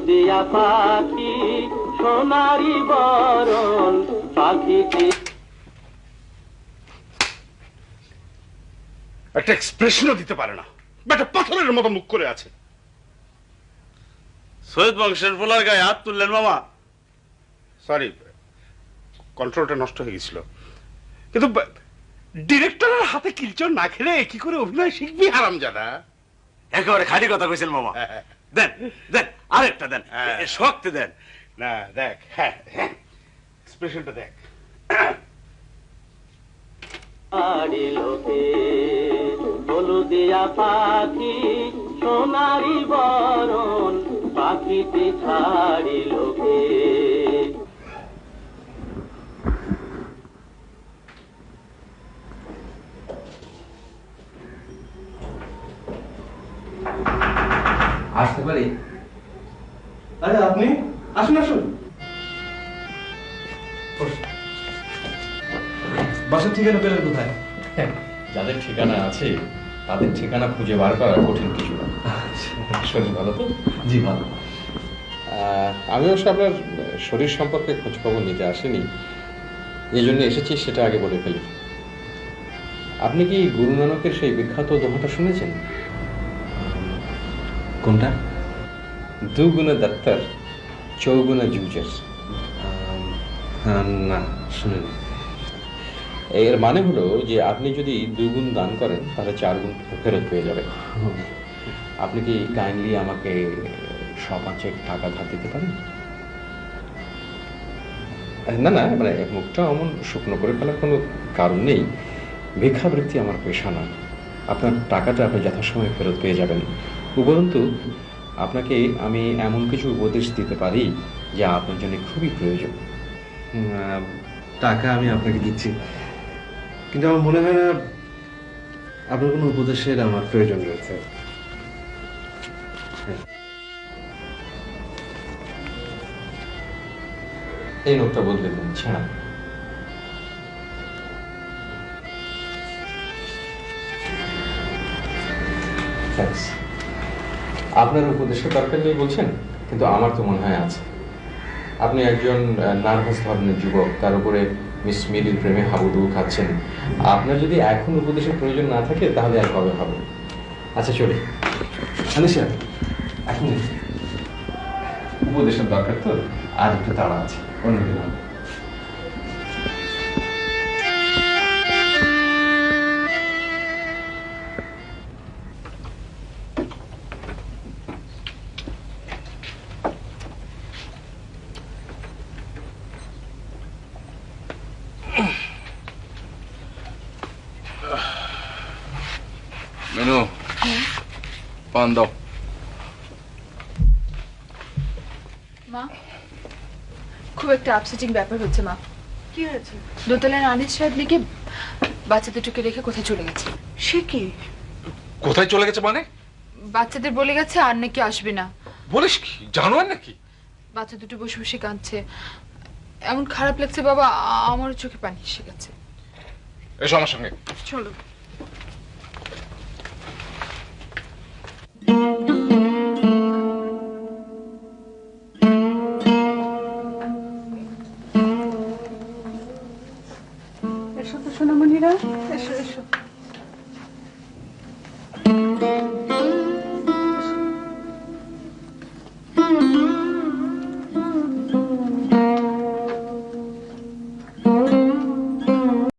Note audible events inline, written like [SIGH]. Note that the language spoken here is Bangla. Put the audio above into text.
হলুদিয়া পাখি সোনারি বরণ পাখিটি একটা এক্সপ্রেশনও দিতে পারে না। একটা পাথরের মতো মুখ করে আছে। সৈয়দ বংশের পোলার গায়ে হাত তুললেন মামা। সরি কন্ট্রোলটা নষ্ট হয়ে গেছিল। কিন্তু ডিরেক্টরের হাতে কিলচর না খেলে কি করে অভিনয় শিখবি হারাম জানা একেবারে খালি কথা কইছেন মামা। [LAUGHS] দেন দেন আরেকটা দেন। শক্ত শক্তি দেন। না দেখ হ্যাঁ এক্সপ্রেশনটা দেখ। আরে লোকে হলুদিয়া পাখি সোনারি বরণ পাখিটি ছাড়ি লোকে আসতে পারি? আরে আপনি আসুন আসুন। বাসার ঠিকানা পেলেন কোথায়? যাদের ঠিকানা আছে তাদের ঠিকানা খুঁজে বার করা কঠিন কিছু না। শরীর ভালো তো? জি ভালো। আহ, আমি অবশ্য আপনার শরীর সম্পর্কে খোঁজখবর নিতে আসিনি। এই জন্য এসেছি সেটা আগে বলে ফেলি। আপনি কি গুরু নানকের সেই বিখ্যাত দোহাটা শুনেছেন? কোনটা? দুগুণে দত্তর চৌগুণে জুজার। না শুনিনি। এর মানে হলো যে আপনি যদি দুগুণ দান করেন তাহলে চার গুণ ফেরত পেয়ে যাবেন। আপনি কি কাইন্ডলি আমাকে শ পাঁচেক টাকা ধার দিতে পারেন? না না মানে মুখটা এমন শুকনো করে ফেলার কোনো কারণ নেই। ভিক্ষাবৃত্তি আমার পেশা না আপনার টাকাটা আপনি যথাসময়ে ফেরত পেয়ে যাবেন। উপরন্তু আপনাকে আমি এমন কিছু উপদেশ দিতে পারি যা আপনার জন্য খুবই প্রয়োজন। টাকা আমি আপনাকে দিচ্ছি। কিন্তু আমার মনে হয় না আপনার কোনো উপদেশের আমার প্রয়োজন রয়েছে। এই নোটটা বদলে দিন ছেঁড়া। থ্যাঙ্কস আপনার উপদেশের দরকার নেই বলছেন কিন্তু আমার তো মনে হয় আছে। আপনি একজন নার্ভাস ধরনের যুবক তার উপরে মিস মিরির প্রেমে হাবুডুবু খাচ্ছেন। আপনার যদি এখন উপদেশের প্রয়োজন না থাকে তাহলে আর কবে হবে? আচ্ছা চলি। আনিশা এখন উপদেশের দরকার তো আর একটু তাড়া আছে। অন্যদিন হবে। মেনু পান দাও মা খুব একটা আপসেটিং ব্যাপার হচ্ছে মা। কি হয়েছে? দোতলার আনিস সাহেব নাকি বাচ্চা দুটোকে রেখে কোথায় চলে গেছে। সে কি? কোথায় চলে গেছে মানে? বাচ্চাদের বলে গেছে আর নাকি আসবে না। বলিস কি? জানোয়ার নাকি? বাচ্চা দুটো বসে বসে কাঁদছে। এমন খারাপ লাগছে বাবা আ- আমারও চোখে পানি এসে গেছে। এসো আমার সঙ্গে। চলো। Eso te suena, manera? ¿eh? Eso, eso. eso.